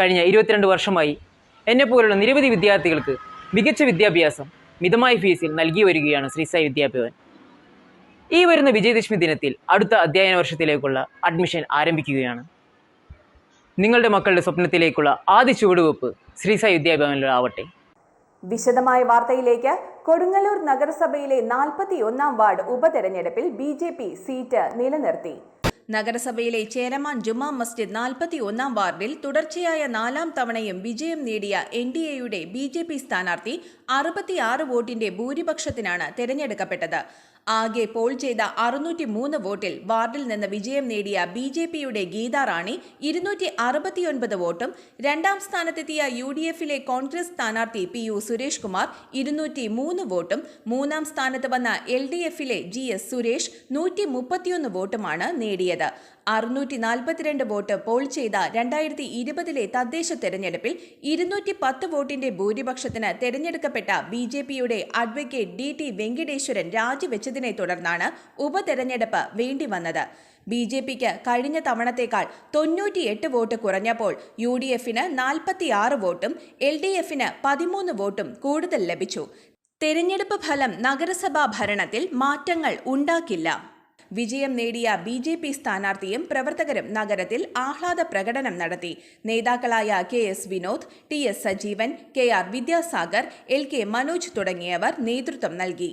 കഴിഞ്ഞ ഇരുപത്തിരണ്ട് വർഷമായി എന്നെപ്പോലുള്ള നിരവധി വിദ്യാർത്ഥികൾക്ക് മികച്ച വിദ്യാഭ്യാസം മിതമായ ഫീസിൽ നൽകി വരികയാണ് ശ്രീസായി വിദ്യാഭവൻ ഈ വരുന്ന വിജയദശമി ദിനത്തിൽ അടുത്ത അധ്യയന വർഷത്തിലേക്കുള്ള അഡ്മിഷൻ ആരംഭിക്കുകയാണ്. നിങ്ങളുടെ മക്കളുടെ സ്വപ്നത്തിലേക്കുള്ള ആദ്യ ചുവടുവെപ്പ് ശ്രീസായി വിദ്യാഭവനിലാവട്ടെ വിശദമായ വാർത്തയിലേക്ക് കൊടുങ്ങല്ലൂർ നഗരസഭയിലെ നാൽപ്പത്തി ഒന്നാം വാർഡ് ഉപതെരഞ്ഞെടുപ്പിൽ ബി ജെ പി സീറ്റ് നിലനിർത്തി. നഗരസഭയിലെ ചേരമാൻ ജുമാ മസ്ജിദ് നാൽപ്പത്തി ഒന്നാം വാർഡിൽ തുടർച്ചയായ നാലാം തവണയും വിജയം നേടിയ എൻ ഡി എയുടെ ബി ജെ പി സ്ഥാനാർത്ഥി അറുപത്തിയാറ് വോട്ടിന്റെ ഭൂരിപക്ഷത്തിനാണ് തെരഞ്ഞെടുക്കപ്പെട്ടത്. ആകെ പോൾ ചെയ്ത അറുന്നൂറ്റി മൂന്ന് വോട്ടിൽ വാർഡിൽ നിന്ന് വിജയം നേടിയ ബി ജെ പിയുടെ ഗീതാ റാണി ഇരുന്നൂറ്റി അറുപത്തിയൊൻപത് വോട്ടും രണ്ടാം സ്ഥാനത്തെത്തിയ യു ഡി എഫിലെ കോൺഗ്രസ് സ്ഥാനാർത്ഥി പി യു സുരേഷ് കുമാർ ഇരുന്നൂറ്റി മൂന്ന് വോട്ടും മൂന്നാം സ്ഥാനത്ത് വന്ന എൽ ഡി എഫിലെ ജി എസ് സുരേഷ് നൂറ്റി മുപ്പത്തിയൊന്ന് വോട്ടുമാണ് നേടിയത്. അറുന്നൂറ്റി നാൽപ്പത്തിരണ്ട് വോട്ട് പോൾ ചെയ്ത രണ്ടായിരത്തി ഇരുപതിലെ തദ്ദേശ തെരഞ്ഞെടുപ്പിൽ ഇരുന്നൂറ്റി പത്ത് വോട്ടിന്റെ ഭൂരിപക്ഷത്തിന് തെരഞ്ഞെടുക്കപ്പെട്ട ബി ജെ പിയുടെ അഡ്വക്കേറ്റ് ഡി ടി വെങ്കിടേശ്വരൻ രാജിവെച്ചതിനെ തുടർന്നാണ് ഉപതെരഞ്ഞെടുപ്പ് വേണ്ടിവന്നത്. ബി ജെ പിക്ക് കഴിഞ്ഞ തവണത്തേക്കാൾ തൊണ്ണൂറ്റിയെട്ട് വോട്ട് കുറഞ്ഞപ്പോൾ യു ഡി എഫിന് നാൽപ്പത്തിയാറ് വോട്ടും എൽ ഡി എഫിന് പതിമൂന്ന് വോട്ടും കൂടുതൽ ലഭിച്ചു. തെരഞ്ഞെടുപ്പ് ഫലം നഗരസഭാ ഭരണത്തിൽ മാറ്റങ്ങൾ ഉണ്ടാക്കില്ല. വിജയം നേടിയ ബി ജെ പി സ്ഥാനാർത്ഥിയും പ്രവർത്തകരും നഗരത്തിൽ ആഹ്ലാദ പ്രകടനം നടത്തി നേതാക്കളായ K S Vinod T S Sajeevan K R Vidyasagar L K Manoj തുടങ്ങിയവർ നേതൃത്വം നൽകി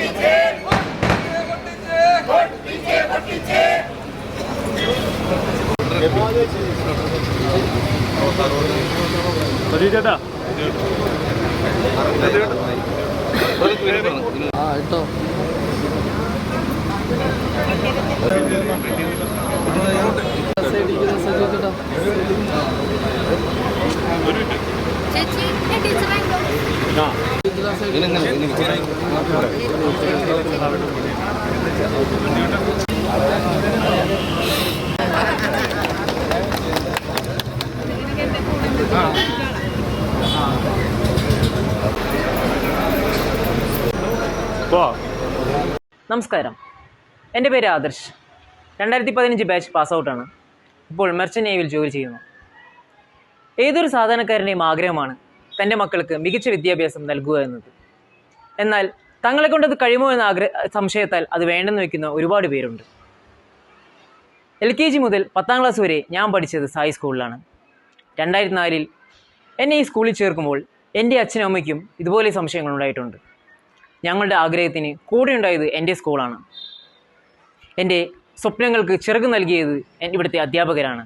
പൊട്ടിച്ച് പൊട്ടിച്ച് പൊട്ടിച്ച് പൊട്ടിച്ച്. ചേച്ചി ടീച്ചർ നമസ്കാരം. എന്റെ പേര് ആദർശ്. രണ്ടായിരത്തി പതിനഞ്ച് ബാച്ച് പാസ് ഔട്ടാണ് ഇപ്പോൾ മെർച്ചൻ നേവിയിൽ ജോലി ചെയ്യുന്നു. ഏതൊരു സാധാരണക്കാരന്റെയും ആഗ്രഹമാണ് തന്റെ മക്കൾക്ക് മികച്ച വിദ്യാഭ്യാസം നൽകുക എന്നത്. എന്നാൽ തങ്ങളെ കൊണ്ടത് കഴിയുമോ എന്ന ആഗ്രഹ സംശയത്താൽ അത് വേണ്ടെന്ന് വെക്കുന്ന ഒരുപാട് പേരുണ്ട്. എൽ കെ ജി മുതൽ പത്താം ക്ലാസ് വരെ ഞാൻ പഠിച്ചത് സായി സ്കൂളിലാണ്. രണ്ടായിരത്തി നാലിൽ എന്നെ ഈ സ്കൂളിൽ ചേർക്കുമ്പോൾ എന്റെ അച്ഛനും അമ്മയ്ക്കും ഇതുപോലെ സംശയങ്ങൾ ഉണ്ടായിട്ടുണ്ട്. ഞങ്ങളുടെ ആഗ്രഹത്തിന് കൂടെ ഉണ്ടായത് എന്റെ സ്കൂളാണ്. എന്റെ സ്വപ്നങ്ങൾക്ക് ചിറക് നൽകിയത് ഇവിടുത്തെ അധ്യാപകരാണ്.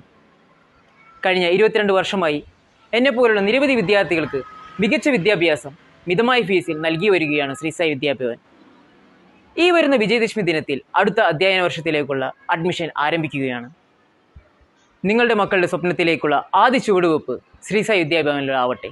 കഴിഞ്ഞ ഇരുപത്തിരണ്ട് വർഷമായി എന്നെപ്പോലുള്ള നിരവധി വിദ്യാർത്ഥികൾക്ക് മികച്ച വിദ്യാഭ്യാസം മിതമായ ഫീസിൽ നൽകി വരികയാണ് ശ്രീസായി വിദ്യാഭവൻ ഈ വരുന്ന വിജയദശമി ദിനത്തിൽ അടുത്ത അധ്യയന വർഷത്തിലേക്കുള്ള അഡ്മിഷൻ ആരംഭിക്കുകയാണ്. നിങ്ങളുടെ മക്കളുടെ സ്വപ്നത്തിലേക്കുള്ള ആദ്യ ചുവടുവെപ്പ് ശ്രീസായി വിദ്യാഭവനിലാവട്ടെ